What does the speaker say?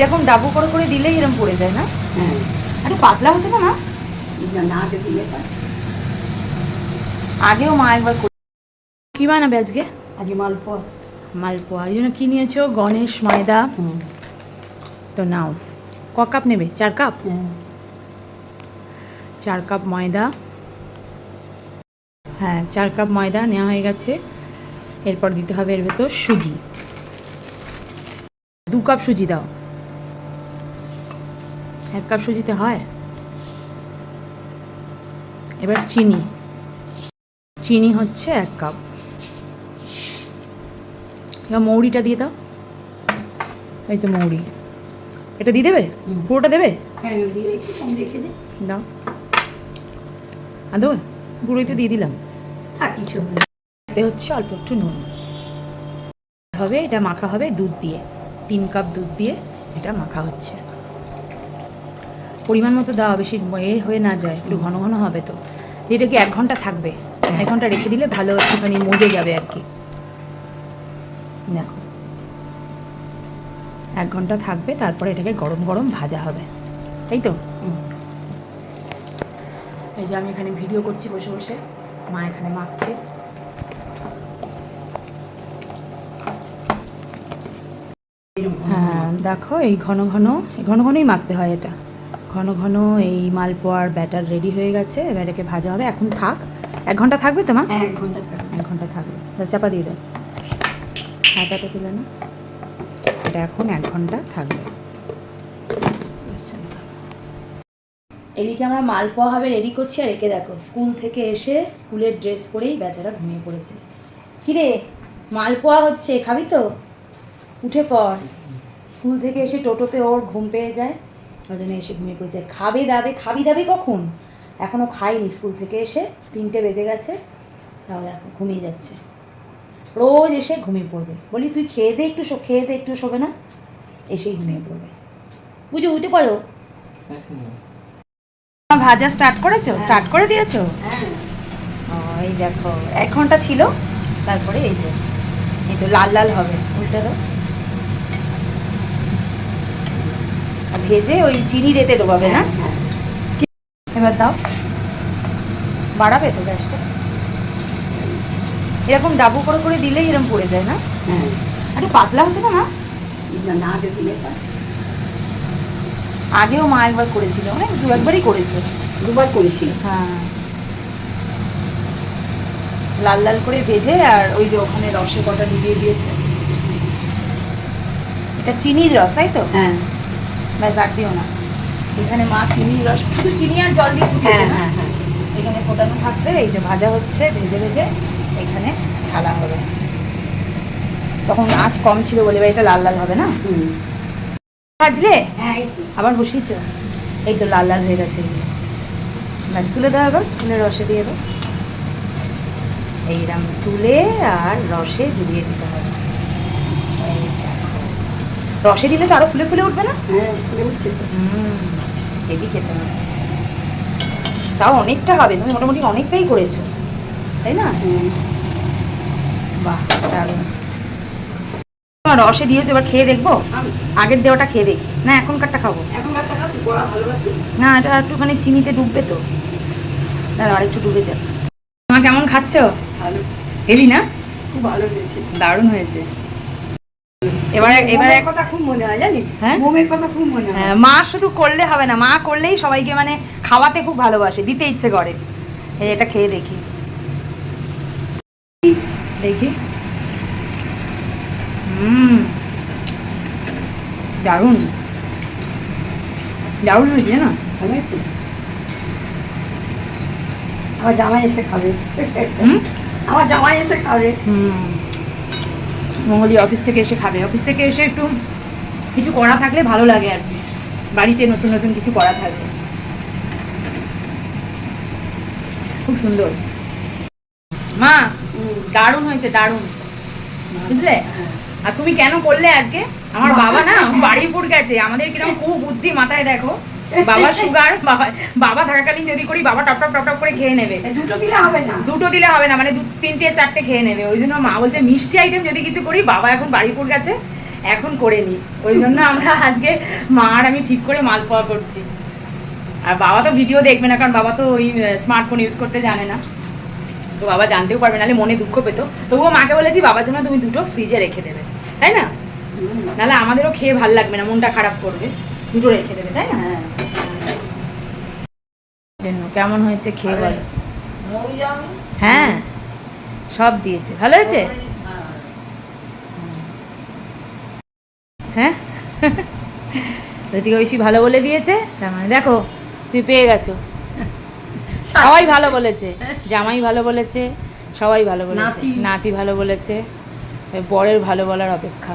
এরকম ডাবু করে করে দিলেই এরকম পড়ে যায় না? হ্যাঁ। একটু পাতলা হতো না না দিলে আগেও মা একবার কি বানাবে আজকে? আজ মালপোয়া। মালপোয়া। এই জন্য কি নিয়েছো? গণেশ ময়দা? তো নাও। ক কাপ নেবে? চার কাপ? হ্যাঁ। চার কাপ ময়দা। হ্যাঁ চার কাপ ময়দা নেওয়া হয়ে গেছে। এরপর দিতে হবে এর ভেতর সুজি। দু কাপ সুজি দাও। এক কাপ সুজিতে হয়? এবার চিনি। চিনি হচ্ছে এক কাপ। এবার মৌরিটা দিয়ে দাও। এই তো মৌরি। এটা দিয়ে দেবে। পুরোটা দেবে? হ্যাঁ দাও। আদৌ পুরোই তো দিয়ে দিলাম। আর এতে হচ্ছে অল্প একটু নুন। হবে এটা মাখা হবে দুধ দিয়ে। তিন কাপ দুধ দিয়ে এটা মাখা হচ্ছে। পরিমাণ মতো দেওয়া বেশি এ হয়ে না যায় একটু ঘন ঘন হবে তো। এটা কি এক ঘণ্টা থাকবে? এক ঘণ্টা রেখে দিলে ভালো একটুখানি মজে যাবে আর কি। দেখো। এক ঘণ্টা থাকবে তারপরে এটাকে গরম গরম ভাজা হবে। তাই তো। এই যে আমি এখানে ভিডিও করছি বসে বসে মা এখানে মাখছে। হ্যাঁ দেখো এই ঘন ঘন ঘন ঘনই মাখতে হয় এটা। ঘন ঘন এই মালপোয়ার ব্যাটার রেডি হয়ে গেছে। এবার ভাজা হবে। এখন থাক। এক ঘণ্টা থাকবে তো মা? হ্যাঁ এক ঘণ্টা থাকবে। এক ঘণ্টা থাকবে। চাপা দিয়ে দাও হাতাটা তুলে না। এটা এখন এক ঘণ্টা থাকবে। এদিকে আমরা মালপোয়া হবে রেডি করছি। আর একে দেখো স্কুল থেকে এসে স্কুলের ড্রেস পরেই বেচারা ঘুমিয়ে পড়েছে। কিরে মালপোয়া হচ্ছে খাবি তো? উঠে পড়। স্কুল থেকে এসে টোটোতে ওর ঘুম পেয়ে যায়। ওই এসে ঘুমিয়ে পড়েছে। খাবে দাবে খাবি দাবি কখন? এখনও খাইনি স্কুল থেকে এসে তিনটে বেজে গেছে তাও দেখো ঘুমিয়ে যাচ্ছে। রোজ এসে ঘুমিয়ে পড়বে। বলি তুই খেয়ে দে একটু শো- খেয়ে দে একটু শোবে না? এসেই ঘুমিয়ে পড়বে। বুঝো উঠে পড়ো। ভাজা স্টার্ট করেছ? স্টার্ট করে দিয়েছ? হ্যাঁ। এই দেখো এক ঘণ্টা ছিল তারপরে এই যে এই তো লাল লাল হবে। উল্টে দাও আর ভেজে ওই চিনি রেতে ডোবাবে না হ্যাঁ। এবার দাও। বাড়াবে তো গ্যাসটা? এরকম ডাবু করে করে দিলেই এরকম পড়ে যায় না? হ্যাঁ। একটু পাতলা হতো না না দিলে। আগেও মা একবার করেছিল অনেক দু একবারই করেছে। দুবার করেছিল। হ্যাঁ। লাল লাল করে ভেজে আর ওই যে ওখানে রসে কটা ডুবিয়ে দিয়েছে। এটা চিনির রস তাই তো? হ্যাঁ। ব্যাস আর দিও না। এখানে মা চিনির রস শুধু চিনি আর জল দিয়ে ফুটিয়েছে হ্যাঁ হ্যাঁ হ্যাঁ। এখানে ফোটানো থাকবে এই যে ভাজা হচ্ছে ভেজে ভেজে এখানে ঢালা হবে। তখন আঁচ কম ছিল বলে এবার এটা লাল লাল হবে না? ভাজলে? হ্যাঁ আবার বসিয়েছ? এই তো লাল লাল হয়ে গেছে। ব্যাস তুলে দেওয়া এবার তুলে রসে দিয়ে দাও এইরকম তুলে আর রসে ডুবিয়ে দিতে হবে। রসে দিলে তো আরও ফুলে ফুলে উঠবে না? হ্যাঁ হেভি খেতে হবে। তাও অনেকটা হবে তুমি মোটামুটি অনেকটাই করেছ তাই না? বাহ দারুণ। তোমার রসে দিয়েছ এবার খেয়ে দেখব? আগের দেওয়াটা খেয়ে দেখি। না এখনকারটা খাব। না এটা একটুখানি চিনিতে ডুববে তো। দাঁড়া আরেকটু ডুবে যাক। মা কেমন খাচ্ছ? ভালো। হেভি না? খুব ভালো হয়েছে। দারুণ হয়েছে। এবারে এবারে কথা খুব মনে হয় জানিস? হ্যাঁ? মোমের কথা খুব মনে হয় হ্যাঁ, মা শুধু করলে হবে না মা করলেই সবাইকে মানে খাওয়াতে খুব ভালোবাসে দিতে ইচ্ছে করে। এই এটা খেয়ে দেখি। দেখি। হুম। দারুণ। দারুণ হয়েছে না ভালো হয়েছে? আমার জামাই এসে খাবে। আমার জামাই এসে খাবে। হুম। মঙ্গলি অফিস থেকে এসে খাবে। অফিস থেকে এসে একটু কিছু করা থাকলে ভালো লাগে আর কি। বাড়িতে নতুন নতুন কিছু করা থাকলে। খুব সুন্দর। মা দারুণ হয়েছে দারুণ। বুঝলে। আর তুমি কেন করলে আজকে? আমার বাবা না বাড়িপুর গেছে। আমাদের কীরকম খুব বুদ্ধি মাথায় দেখো। বাবার সুগার বাবা থাকাকালীন যদি করি বাবা টপ টপ টপ টপ করে খেয়ে নেবে। দুটো দিলে হবে না। দুটো দিলে হবে না মানে দু তিনটে চারটে খেয়ে নেবে। ওই জন্য মা বলছে মিষ্টি আইটেম যদি কিছু করি বাবা এখন বাড়িপুর গেছে এখন করে নি। ওই জন্য আমরা আজকে মা আর আমি ঠিক করে মালপোয়া করছি। আর বাবা তো ভিডিও দেখবে না কারণ বাবা তো ওই স্মার্টফোন ইউজ করতে জানে না। তো বাবা জানতেও পারবে নাহলে মনে দুঃখ পেতো। তবুও মাকে বলেছি বাবার জন্য তুমি দুটো ফ্রিজে রেখে দেবে। তাই না? নাহলে আমাদেরও খেয়ে ভালো লাগবে না মনটা খারাপ করবে। দুটো রেখে দেবে তাই না? হ্যাঁ। জন্য। কেমন হয়েছে খেয়ে বলো। হ্যাঁ সব দিয়েছে। ভালো হয়েছে? হ্যাঁ। ঋতিকা বেশি ভালো বলে দিয়েছে? তার মানে দেখো তুমি পেয়ে গেছো। সবাই ভালো বলেছে। জামাই ভালো বলেছে সবাই ভালো বলেছে। নাতি। ভালো বলেছে বরের ভালো বলার অপেক্ষা।